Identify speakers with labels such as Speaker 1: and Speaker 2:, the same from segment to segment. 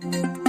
Speaker 1: Thank you.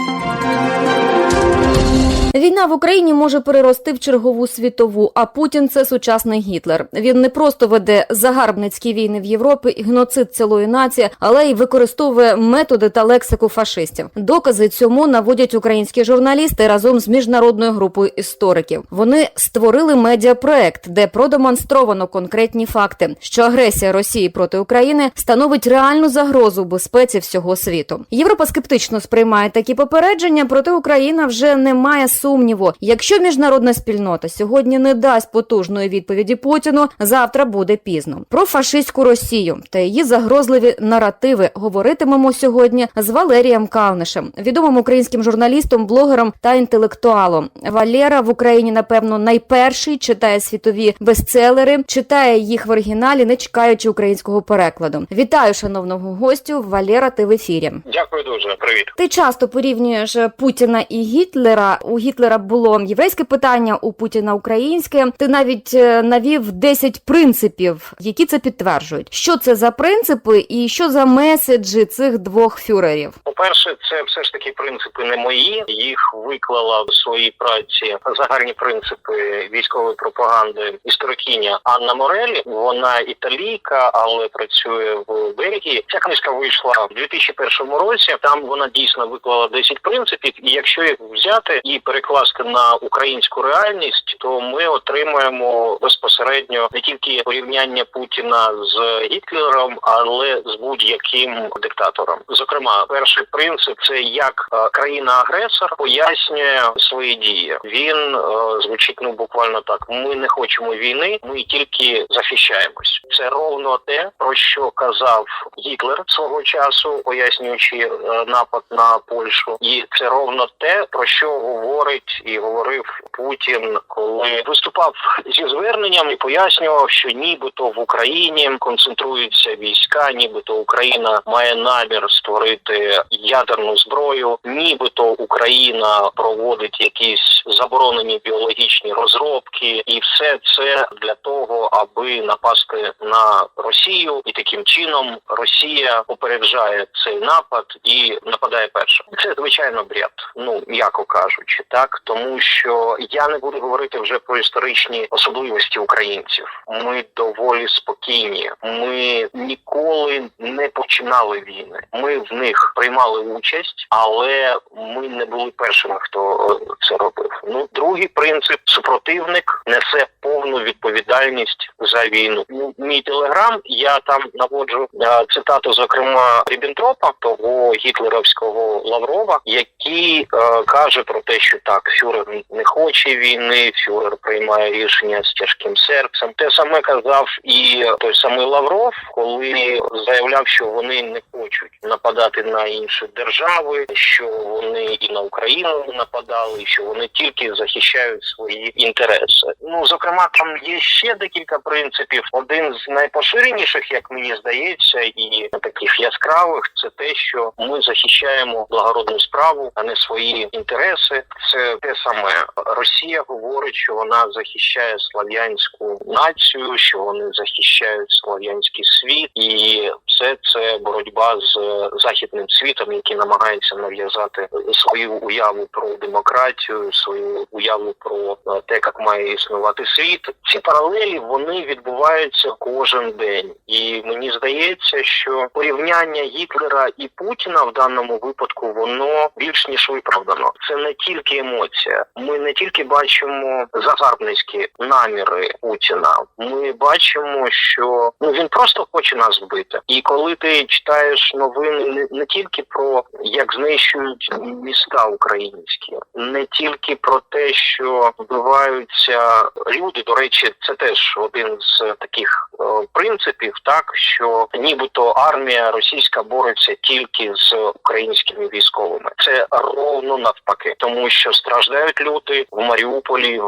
Speaker 1: Війна в Україні може перерости в чергову світову, а Путін це сучасний Гітлер. Він не просто веде загарбницькі війни в Європі і геноцид цілої нації, але й використовує методи та лексику фашистів. Докази цьому наводять українські журналісти разом з міжнародною групою істориків. Вони створили медіапроект, де продемонстровано конкретні факти, що агресія Росії проти України становить реальну загрозу безпеці всього світу. Європа скептично сприймає такі попередження, проте Україна вже не має сумніву. Якщо міжнародна спільнота сьогодні не дасть потужної відповіді Путіну, завтра буде пізно. Про фашистську Росію та її загрозливі наративи говоритимемо сьогодні з Валерієм Калнишем, відомим українським журналістом, блогером та інтелектуалом. Валера в Україні, напевно, найперший читає світові бестселери, читає їх в оригіналі, не чекаючи українського перекладу. Вітаю, шановного гостю. Валера, ти в ефірі.
Speaker 2: Дякую дуже. Привіт.
Speaker 1: Ти часто порівнюєш Путіна і Гітлера. У Гітлера було єврейське питання, у Путіна українське. Ти навіть е, навів 10 принципів, які це підтверджують. Що це за принципи і що за меседжі цих двох фюрерів?
Speaker 2: По-перше, це все ж таки принципи не мої. Їх виклала в своїй праці загальні принципи військової пропаганди історикиня Анна Морелі. Вона італійка, але працює в Бельгії. Ця книжка вийшла в 2001 році. Там вона дійсно виклала 10 принципів. І якщо їх взяти і перекласти на українську реальність, то ми отримаємо безпосередньо не тільки порівняння Путіна з Гітлером, але з будь-яким диктатором. Зокрема, перший принцип це як е, країна-агресор пояснює свої дії. Він е, звучить ну буквально так: ми не хочемо війни, ми тільки захищаємось. Це ровно те, про що казав Гітлер свого часу, пояснюючи е, напад на Польщу, і це ровно те, про що говорить і говорив Путін, коли виступав зі зверненням і пояснював, що нібито в Україні концентруються війська, нібито Україна має намір створити ядерну зброю, нібито Україна проводить якісь заборонені біологічні розробки, і все це для того, аби напасти на Росію, і таким чином Росія попереджає цей напад і нападає перша. Це звичайно бред, ну м'яко кажучи, так тому що я не буду говорити вже про історичні особливості українців. Ми доволі спокійні. Ми ніколи не починали війни. Ми в них приймали участь, але ми не були першими, хто е, це робив. Ну, другий принцип супротивник несе повну відповідальність за війну. Ну, Мій телеграм я там наводжу е, цитату, зокрема Ріббентропа, того гітлерівського Лаврова, який е, каже про те, що так фюрер не хоче війни, фюрер приймає рішення з тяжким серцем. Те саме казав і той самий Лавров, коли заявляв, що вони не хочуть нападати на інші держави, що вони і на Україну нападали, що вони тільки захищають свої інтереси. Ну зокрема, там є ще декілька принципів. Один з найпоширеніших, як мені здається, і таких яскравих, це те, що ми захищаємо благородну справу, а не свої інтереси. Це те саме Росія говорить, що вона захищає слав'янську націю, що вони захищають слав'янський світ, і все це боротьба з західним світом, який намагається нав'язати свою уяву про демократію, свою уяву про е, те, як має існувати світ. Ці паралелі вони відбуваються кожен день, і мені здається, що порівняння Гітлера і Путіна в даному випадку воно більш ніж виправдано. Це не тільки емоція. Ми не тільки бачимо загарбницькі наміри Путіна. Ми бачимо, що ну він просто хоче нас вбити. І коли ти читаєш новини не, не тільки про як знищують міста українські, не тільки про те, що вбиваються люди. До речі, це теж один з таких принципів, так що нібито армія російська бореться тільки з українськими військовими. Це ровно навпаки, тому що страждають люди в Маріуполі,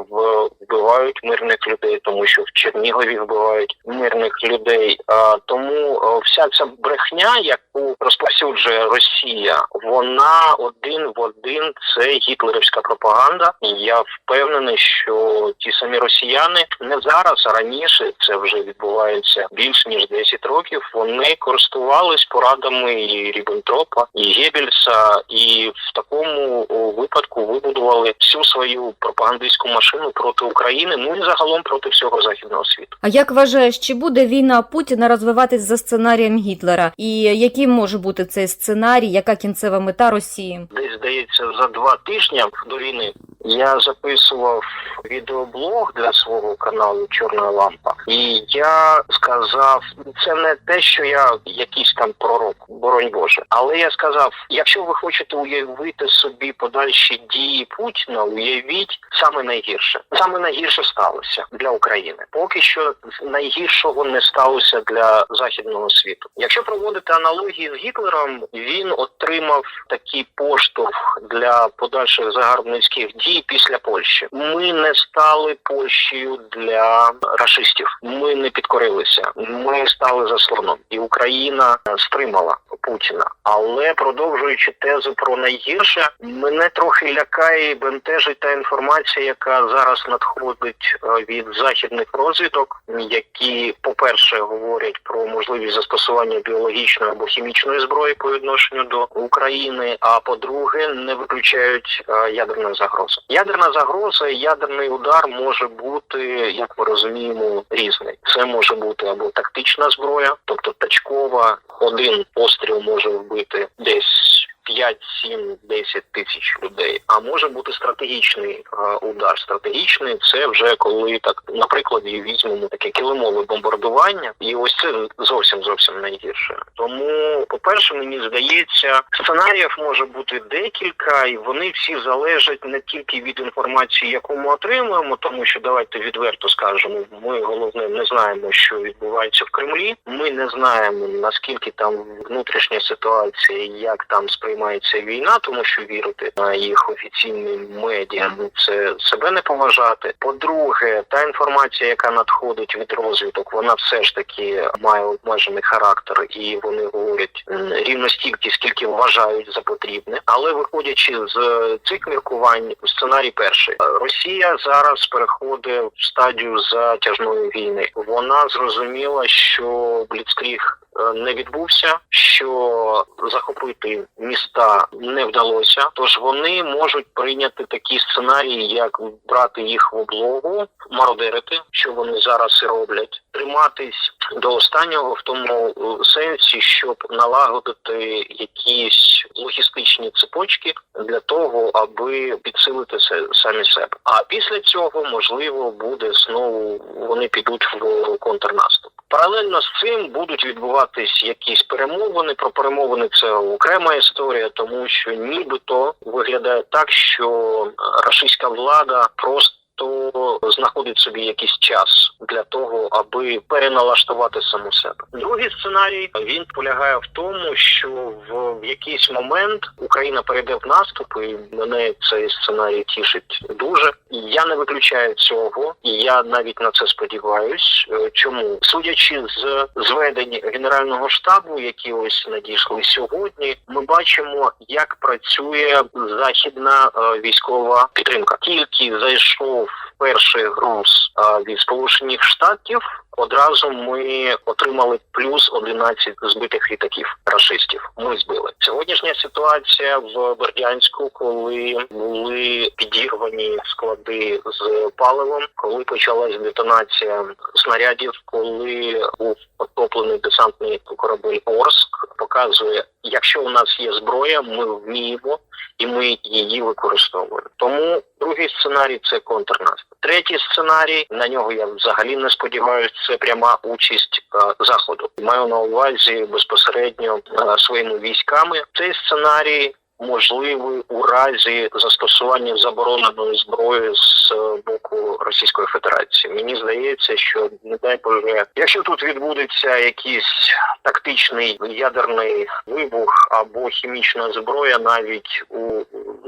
Speaker 2: вбивають мирних людей, тому що в Чернігові вбивають мирних людей. Тому е, вся ця брехня, яку розповсюджує Росія, вона один в один це гітлерівська пропаганда. Я впевнений, що ті самі росіяни не зараз, а раніше це вже відбувалося відбувається більше ніж 10 років, вони користувались порадами і Ріббентропа, і Геббельса, і в такому випадку вибудували всю свою пропагандистську машину проти України, ну і загалом проти всього західного світу.
Speaker 1: А як вважаєш, чи буде війна Путіна розвиватись за сценарієм Гітлера? І яким може бути цей сценарій? Яка кінцева мета Росії?
Speaker 2: Десь здається за два тижні до війни я записував відеоблог для свого каналу Чорна лампа, і я сказав, це не те, що я якийсь там пророк, боронь Боже, але я сказав: якщо ви хочете уявити собі подальші дії Путіна, уявіть саме найгірше. Саме найгірше сталося для України. Поки що найгіршого не сталося для західного світу. Якщо проводити аналогії з Гітлером, він отримав такий поштовх для подальших загарбницьких дій після Польщі. Ми не стали Польщею для рашистів. Ми не підкорилися. Ми стали заслоном, і Україна е, стримала Путіна. Але продовжуючи тезу про найгірше, мене трохи лякає і бентежить та інформація, яка зараз надходить е, від західних розвідок, які, по-перше, говорять про можливість застосування біологічної або хімічної зброї по відношенню до України. А по-друге, не виключають е, ядерну загрозу. Ядерна загроза, ядерний удар може бути, як ми розуміємо, різний. Це може бути або тактична зброя, тобто тачкова, один постріл може вбити десь. 5, 7, 10 тисяч людей. А може бути стратегічний е, удар. Стратегічний це вже коли так, наприклад, візьмемо таке килимове бомбардування, і ось це зовсім зовсім найгірше. Тому, по-перше, мені здається, сценаріїв може бути декілька, і вони всі залежать не тільки від інформації, яку ми отримуємо, тому що давайте відверто скажемо, ми головне не знаємо, що відбувається в Кремлі. Ми не знаємо наскільки там внутрішня ситуація, як там сприймається війна, тому що вірити на їх офіційні медіа ну, це себе не поважати. По-друге, та інформація, яка надходить від розвиток, вона все ж таки має обмежений характер, і вони говорять рівно стільки, скільки вважають за потрібне. Але виходячи з цих міркувань, сценарій перший Росія зараз переходить в стадію затяжної війни. Вона зрозуміла, що Бліцкріг не відбувся, що захопити міста не вдалося. Тож вони можуть прийняти такі сценарії, як брати їх в облогу, мародерити, що вони зараз і роблять, триматись до останнього в тому е, сенсі, щоб налагодити якісь логістичні цепочки для того, аби підсилити се- самі себе. А після цього можливо буде знову вони підуть в контрнаступ. Паралельно з цим будуть відбуватись якісь перемовини. Про перемовини це окрема історія, тому що нібито виглядає так, що російська влада просто знаходить собі якийсь час для того, аби переналаштувати саму себе. Другий сценарій він полягає в тому, що в, в якийсь момент Україна перейде в наступ, і мене цей сценарій тішить дуже. Я не виключаю цього, і я навіть на це сподіваюсь. Е, Чому судячи з зведень генерального штабу, які ось надійшли сьогодні, ми бачимо, як працює західна е, військова підтримка. Тільки зайшов перший груз від Сполучених Штатів. Одразу ми отримали плюс 11 збитих літаків рашистів. Ми збили сьогоднішня ситуація в Бердянську, коли були підірвані склади з паливом, коли почалась детонація снарядів, коли був потоплений десантний корабель Орск, показує, якщо у нас є зброя, ми вміємо і ми її використовуємо. Тому другий сценарій це контрнаступ. Третій сценарій на нього я взагалі не сподіваюся. Це пряма участь е, заходу. Маю на увазі безпосередньо е, своїми військами. Цей сценарій. Можливий у разі застосування забороненої зброї з е, боку Російської Федерації. Мені здається, що не дай Боже, якщо тут відбудеться якийсь тактичний ядерний вибух або хімічна зброя, навіть у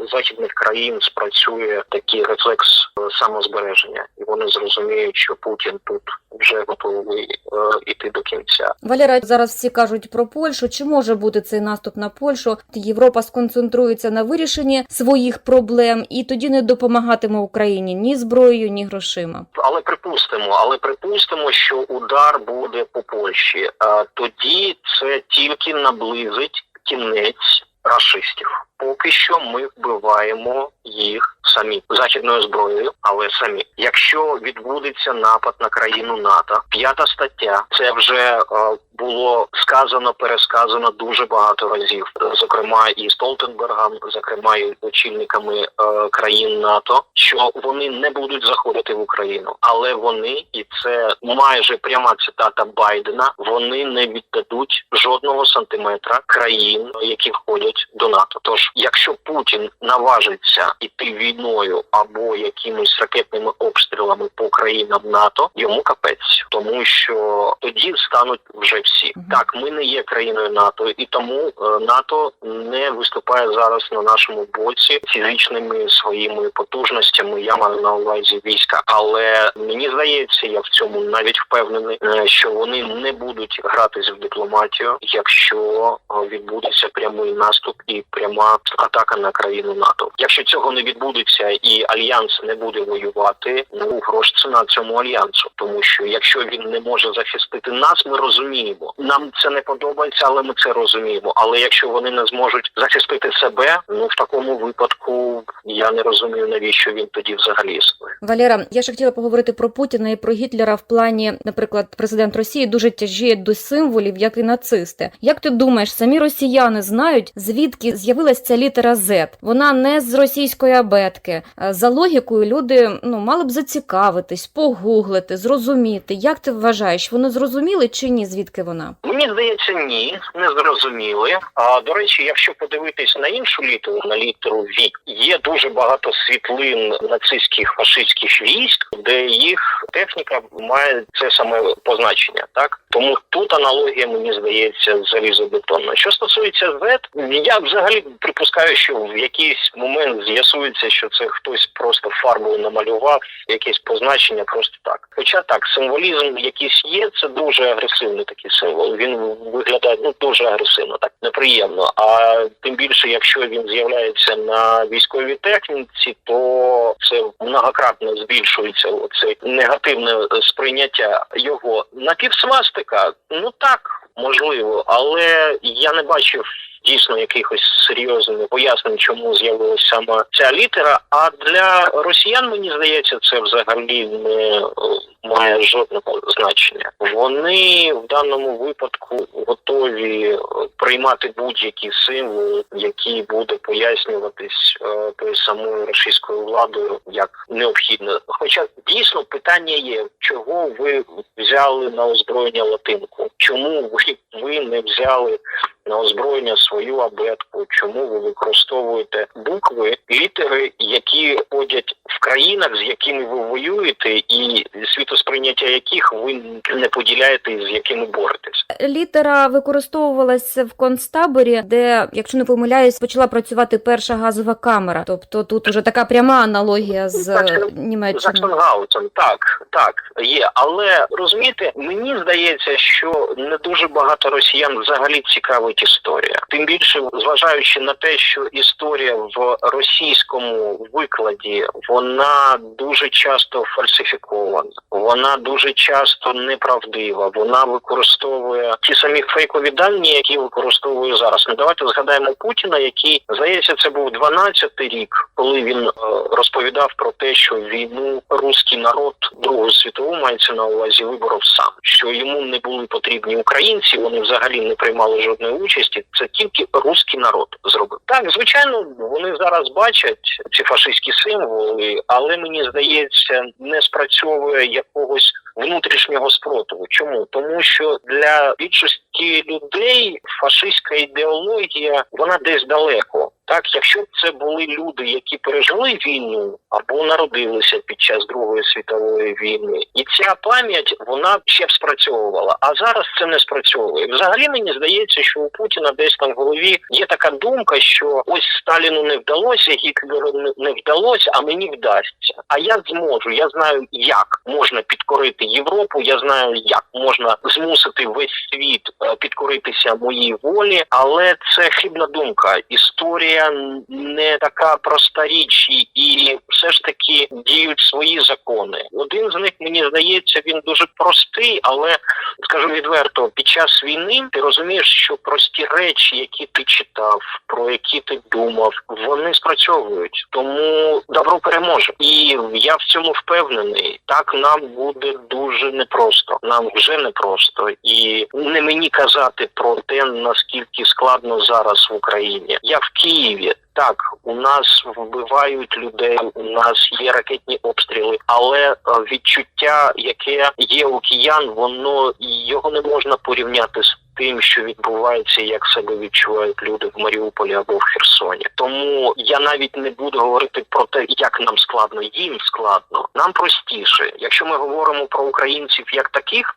Speaker 2: західних країн спрацює такий рефлекс е, самозбереження, і вони зрозуміють, що Путін тут вже готовий е, іти до кінця.
Speaker 1: Валера, зараз всі кажуть про Польщу. Чи може бути цей наступ на Польщу? Європа сконцентрується на вирішенні своїх проблем і тоді не допомагатиме Україні ні зброєю, ні грошима.
Speaker 2: Але припустимо, але припустимо, що удар буде по Польщі. А тоді це тільки наблизить кінець рашистів. Поки що ми вбиваємо їх самі західною зброєю, але самі. Якщо відбудеться напад на країну НАТО, п'ята стаття, це вже е, було сказано, пересказано дуже багато разів, зокрема і Столтенбергом, зокрема і очільниками е, країн НАТО, що вони не будуть заходити в Україну, але вони, і це майже пряма цитата Байдена, вони не віддадуть жодного сантиметра країн, які входять до НАТО. Тож, якщо Путін наважиться іти війною або якимись ракетними обстрілами по країнам НАТО, йому капець, тому що тоді стануть вже всі. Так, ми не є країною НАТО, і тому е, НАТО не виступає зараз на нашому боці фізичними своїми потужностями. Я маю на увазі війська, але мені здається, я в цьому навіть впевнений, е, що вони не будуть гратись в дипломатію, якщо е, відбудеться прямий наступ і пряма атака на країну НАТО. Якщо цього не відбудеться і альянс не буде воювати, ну грош ціна цьому альянсу, тому що якщо він не може захистити нас, ми розуміємо. Нам це не подобається, але ми це розуміємо. Але якщо вони не зможуть захистити себе, ну в такому випадку я не розумію, навіщо він тоді взагалі існує.
Speaker 1: Валера, я ще хотіла поговорити про Путіна і про Гітлера в плані, наприклад, президент Росії дуже тяжіє до символів, як і нацисти. Як ти думаєш, самі росіяни знають, звідки з'явилась ця літера Z? Вона не з російської абетки. Е, За логікою, люди ну мали б зацікавитись, погуглити, зрозуміти. Як ти вважаєш, вони зрозуміли чи ні? Звідки вона?
Speaker 2: Мені здається, ні, не зрозуміли. А до речі, якщо подивитись на іншу літеру, на літеру Ві, є дуже багато світлин нацистських фашистських військ, де їх техніка має це саме позначення. Так тому тут аналогія мені здається залізобетонна. Що стосується Z, я взагалі припускаю, що в якийсь момент з'ясується, що це хтось просто фарбою намалював якесь позначення, просто так. Хоча так, символізм якийсь є, це дуже агресивний такий символ. Він виглядає ну дуже агресивно, так неприємно. А тим більше, якщо він з'являється на військовій техніці, то це многократно збільшується оце негативне сприйняття його. Напівсвастика, ну так можливо, але я не бачив. Дійсно, якихось серйозних пояснень, чому з'явилася саме ця літера. А для росіян мені здається, це взагалі не е, має жодного значення. Вони в даному випадку готові е, приймати будь-які символи, які буде пояснюватись е, тою самою російською владою як необхідно. Хоча дійсно питання є, чого ви взяли на озброєння латинку? Чому ви, ви не взяли на озброєння свою абетку? Чому ви використовуєте букви, літери, які ходять в країнах, з якими ви воюєте, і світосприйняття яких ви не поділяєте і з якими боретесь?
Speaker 1: Літера використовувалася в концтаборі, де, якщо не помиляюсь, почала працювати перша газова камера. Тобто тут уже така пряма аналогія з
Speaker 2: Так,
Speaker 1: Німеччиною.
Speaker 2: Так, так, є. Але розумієте, мені здається, що не дуже багато росіян взагалі цікавить історія. Тим більше, зважаючи на те, що історія в російському викладі вона дуже часто фальсифікована, вона дуже часто неправдива. Вона використовує ті самі фейкові дані, які використовує зараз. Ну давайте згадаємо Путіна, який здається, це був 12-й рік, коли він е, розповідав про те, що війну руський народ Другу світову мається на увазі виборов сам, що йому не були потрібні українці, вони взагалі не приймали жодної участі. Це тільки руський народ зробив. Так, звичайно, вони зараз бачать ці фашистські символи, але мені здається, не спрацьовує якогось внутрішнього спротиву. Чому? Тому що для більшості людей фашистська ідеологія вона десь далеко. Так, якщо б це були люди, які пережили війну або народилися під час Другої світової війни, і ця пам'ять вона ще б спрацьовувала. А зараз це не спрацьовує. Взагалі мені здається, що у Путіна десь там в голові є така думка, що ось Сталіну не вдалося, Гітлеру не- не вдалося, а мені вдасться. А я зможу. Я знаю, як можна підкорити Європу. Я знаю, як можна змусити весь світ е, підкоритися моїй волі, але це хибна думка. Історія не така проста річ, і- все ж таки діють свої закони. Один з них мені здається, він дуже простий, але скажу відверто, під час війни ти розумієш, що прості речі, які ти читав, про які ти думав, вони спрацьовують. Тому добро переможе. І я в цьому впевнений. Так нам буде дуже непросто. Нам вже непросто. І не мені казати про те, наскільки складно зараз в Україні. Я в Києві. Так, у нас вбивають людей, у нас є ракетні обстріли, але е, відчуття, яке є у киян, воно його не можна порівняти з тим, що відбувається, як себе відчувають люди в Маріуполі або в Херсоні. Тому я навіть не буду говорити про те, як нам складно. Їм складно, нам простіше. Якщо ми говоримо про українців як таких,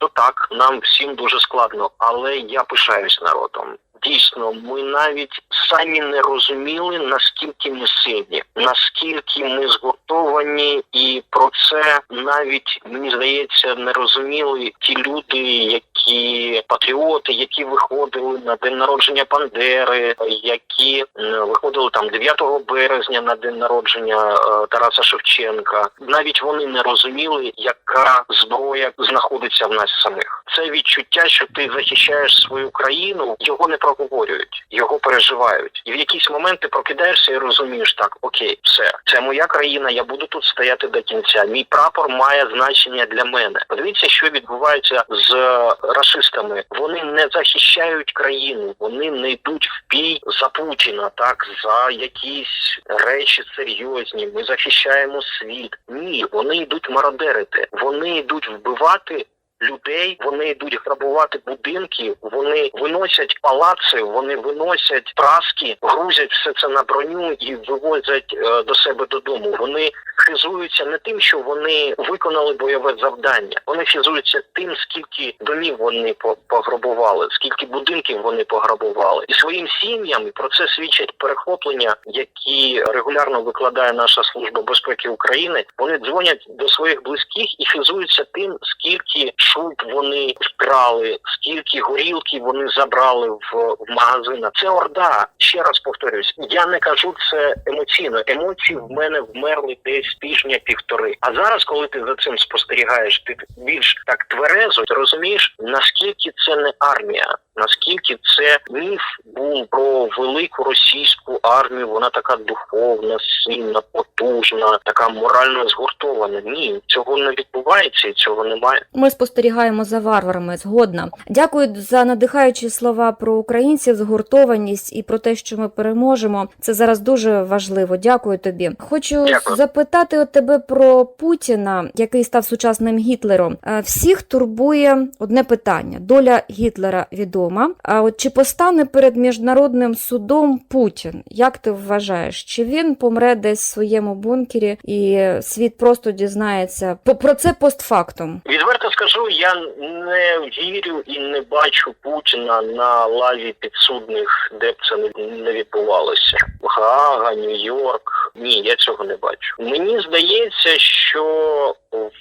Speaker 2: то так нам всім дуже складно. Але я пишаюсь народом. Дійсно, ми навіть самі не розуміли, наскільки ми сильні, наскільки ми згуртовані, і про це навіть мені здається не розуміли ті люди, які патріоти, які виходили на день народження Бандери, які е, виходили там 9 березня на день народження е, Тараса Шевченка. Навіть вони не розуміли, яка зброя знаходиться в нас самих. Це відчуття, що ти захищаєш свою країну, його не проговорюють, його переживають. І в якісь моменти прокидаєшся і розумієш, так окей, все, це моя країна. Я буду тут стояти до кінця. Мій прапор має значення для мене. Подивіться, що відбувається з расистами. Вони не захищають країну, вони не йдуть в бій за Путіна, так за якісь речі серйозні. Ми захищаємо світ. Ні, вони йдуть мародерити, вони йдуть вбивати. Людей вони йдуть грабувати будинки, вони виносять палаци, вони виносять праски, грузять все це на броню і вивозять е, до себе додому. Вони хизуються не тим, що вони виконали бойове завдання. Вони хизуються тим, скільки домів вони по- пограбували, скільки будинків вони пограбували, і своїм сім'ям і про це свідчать перехоплення, які регулярно викладає наша служба безпеки України. Вони дзвонять до своїх близьких і хизуються тим, скільки шуб вони вкрали, скільки горілки вони забрали в, в магазинах. Це орда. Ще раз повторюсь, я не кажу це емоційно. Емоції в мене вмерли десь тижня півтори. А зараз, коли ти за цим спостерігаєш, ти більш так тверезо ти розумієш, наскільки це не армія. Наскільки це міф був про велику російську армію? Вона така духовна, сильна, потужна, така морально згуртована. Ні, цього не відбувається і цього немає.
Speaker 1: Ми спостерігаємо за варварами згодна. Дякую за надихаючі слова про українців, згуртованість і про те, що ми переможемо. Це зараз дуже важливо. Дякую тобі. Хочу
Speaker 2: Дякую.
Speaker 1: запитати у тебе про Путіна, який став сучасним Гітлером. Е, Всіх турбує одне питання: доля Гітлера відома. А от чи постане перед міжнародним судом Путін? Як ти вважаєш? Чи він помре десь в своєму бункері, і світ просто дізнається про це постфактум?
Speaker 2: Відверто скажу, я не вірю і не бачу Путіна на лаві підсудних, де б це не- відбувалося. Гаага, Нью-Йорк. Ні, я цього не бачу. Мені здається, що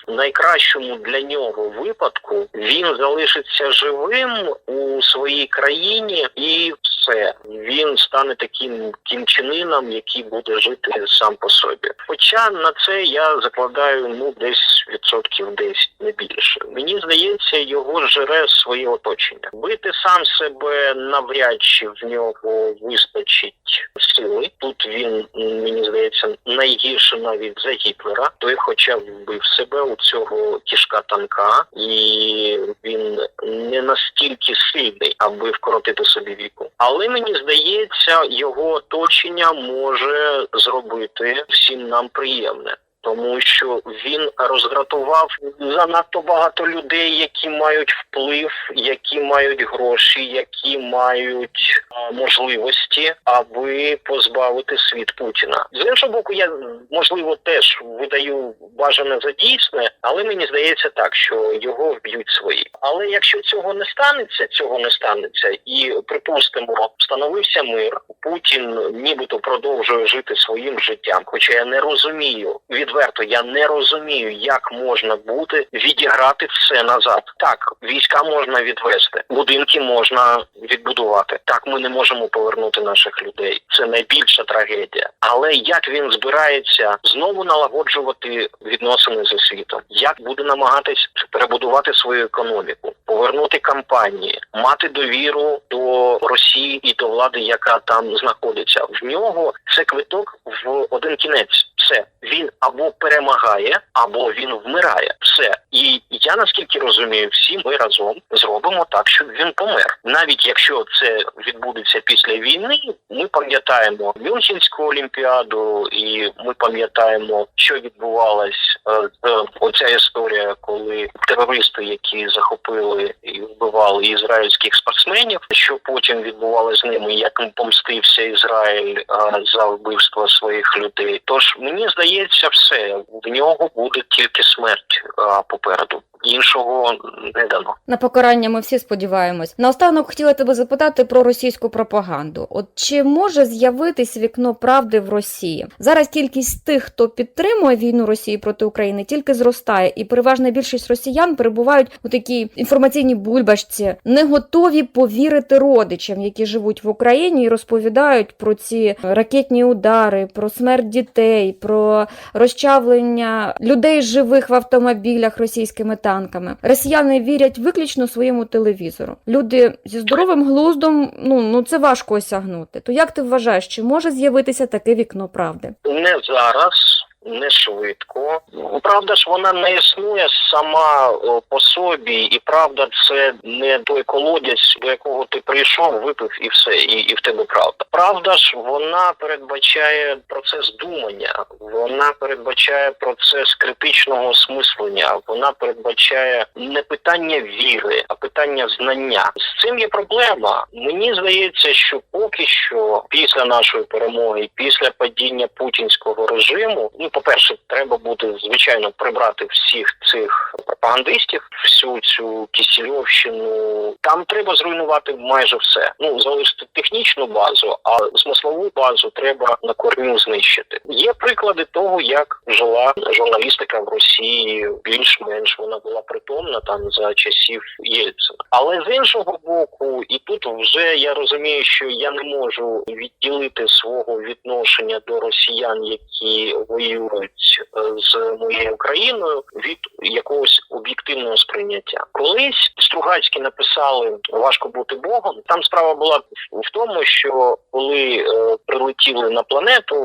Speaker 2: в найкращому для нього випадку він залишиться живим у своїй країні і все. Він стане таким кімчинином, який буде жити сам по собі. Хоча на це я закладаю ну десь відсотків 10, не більше. Мені здається, його жере своє оточення. Бити сам себе навряд чи в нього вистачить сили. Тут він мені здається найгірше навіть за Гітлера. Той, хоча вбив себе у цього кішка танка, і він не настільки сильний, аби вкоротити собі віку. Але мені здається, його оточення може зробити всім нам приємне. Тому що він розгратував занадто багато людей, які мають вплив, які мають гроші, які мають а, можливості, аби позбавити світ Путіна. З іншого боку, я можливо теж видаю бажане за дійсне, але мені здається так, що його вб'ють свої. Але якщо цього не станеться, цього не станеться, і припустимо, встановився мир. Путін нібито продовжує жити своїм життям. Хоча я не розумію відверто, я не розумію, як можна буде відіграти все назад. Так, війська можна відвести, будинки можна відбудувати. Так, ми не можемо повернути наших людей. Це найбільша трагедія. Але як він збирається знову налагоджувати відносини зі світом? Як буде намагатись перебудувати свою економіку, повернути кампанії, мати довіру до Росії і до влади, яка там знаходиться? В нього це квиток в один кінець. Все він або перемагає, або він вмирає. Все, і я наскільки розумію, всі ми разом зробимо так, щоб він помер. Навіть якщо це відбудеться після війни, ми пам'ятаємо Мюнхенську олімпіаду, і ми пам'ятаємо, що відбувалось е, з оця історія, коли терористи, які захопили і вбивали ізраїльських спортсменів, що потім відбувалося з ними, як помстився Ізраїль е, за вбивство своїх людей. Тож мені здається, все в нього буде тільки смерть а, попереду. Іншого не дано.
Speaker 1: На покарання ми всі сподіваємось. Наостанок хотіла тебе запитати про російську пропаганду. От чи може з'явитись вікно правди в Росії? Зараз кількість тих, хто підтримує війну Росії проти України, тільки зростає, і переважна більшість росіян перебувають у такій інформаційній бульбашці, не готові повірити родичам, які живуть в Україні, і розповідають про ці ракетні удари, про смерть дітей, про розчавлення людей живих в автомобілях російськими танками. Росіяни вірять виключно своєму телевізору. Люди зі здоровим глуздом, ну ну це важко осягнути. То як ти вважаєш, чи може з'явитися таке вікно правди?
Speaker 2: Не зараз. Не швидко. Правда ж, вона не існує сама по собі, і правда, це не той колодязь, до якого ти прийшов, випив і все, і, і в тебе правда. Правда ж, вона передбачає процес думання, вона передбачає процес критичного осмислення, вона передбачає не питання віри, а питання знання. З цим є проблема. Мені здається, що поки що, після нашої перемоги, після падіння путінського режиму, ну по-перше, треба буде звичайно прибрати всіх цих пропагандистів, всю цю кісільовщину. Там треба зруйнувати майже все. Ну залишити технічну базу, а смислову базу треба на корню знищити. Є приклади того, як жила журналістика в Росії. Більш-менш вона була притомна там за часів Єльцина. Але з іншого боку, і тут вже я розумію, що я не можу відділити свого відношення до росіян, які воюють е, з моєю країною, від якогось об'єктивного сприйняття. Колись Стругацькі написали важко бути Богом. Там справа була в тому, що коли е, прилетіли на планету,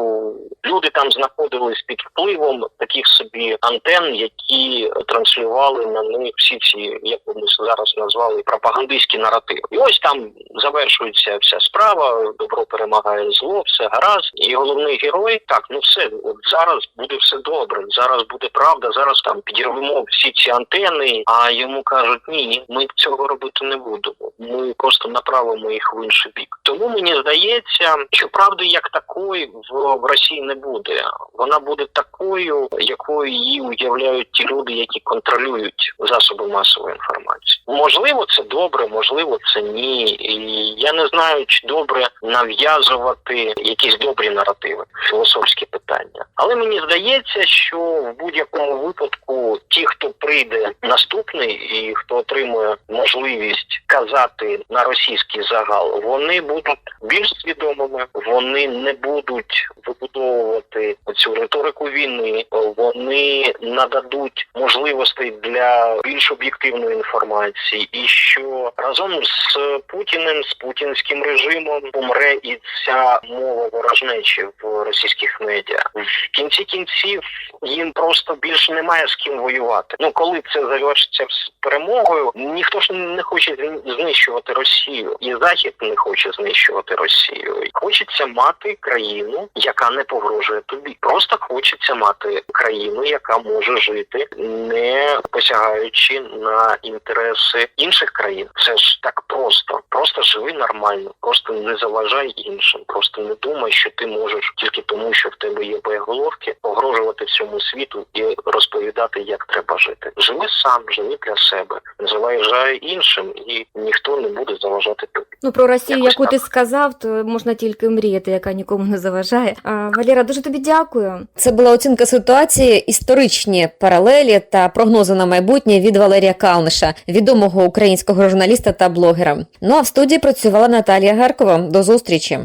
Speaker 2: люди там знаходились під впливом таких собі антен, які транслювали на них всі ці, як ми зараз назвали, пропагандистські наративи. І ось там завершується вся справа, добро перемагає зло, все гаразд. І головний герой так, ну все, от зараз буде все добре. Зараз буде правда. Зараз там підірвемо всі ці антени. А йому кажуть, ні, ми цього робити не будемо. Ми просто направимо їх в інший бік. Тому мені здається, що правди як такої в Росії не буде. Вона буде такою, якою її уявляють ті люди, які контролюють засоби масової інформації. Можливо, це добре, можливо, це ні. І я не знаю, чи добре нав'язувати якісь добрі наративи, філософські питання. Але мені здається, що в будь-якому випадку ті, хто прийде наступний і хто отримує можливість казати на російський загал, вони будуть більш свідомими, вони не будуть вибудовувати цю риторику війни, вони нададуть можливостей для більш об'єктивної інформації, і що разом з Путіним, з путінським режимом помре і ця мова ворожнечі в російських медіа. В кінці кінців їм просто більше немає з ким воювати. Ну коли це завершиться перемогою, ніхто ж не хоче знищувати Росію, і Захід не хоче знищувати Росію. Хочеться мати країну, яка не погрожує тобі. Просто хочеться мати країну, яка може жити, не посягаючи на інтереси інших країн. Це ж так просто. Просто живи нормально, просто не заважай іншим. Просто не думай, що ти можеш тільки тому, що в тебе є боєголовки, погрожувати всьому світу і розповідати, як треба жити. Живи сам, живи для себе, не заважай іншим, і ніхто не буде заважати тобі.
Speaker 1: Ну про Росію,
Speaker 2: Якось
Speaker 1: яку ти сказав, то можна тільки мріяти, яка нікому не заважає. А, Валера, дуже тобі дякую. Це була оцінка ситуації, історичні паралелі та прогнози на майбутнє від Валерія Калниша, відомого українського журналіста та блогера. Ну а в студії працювала Наталія Гаркова. До зустрічі.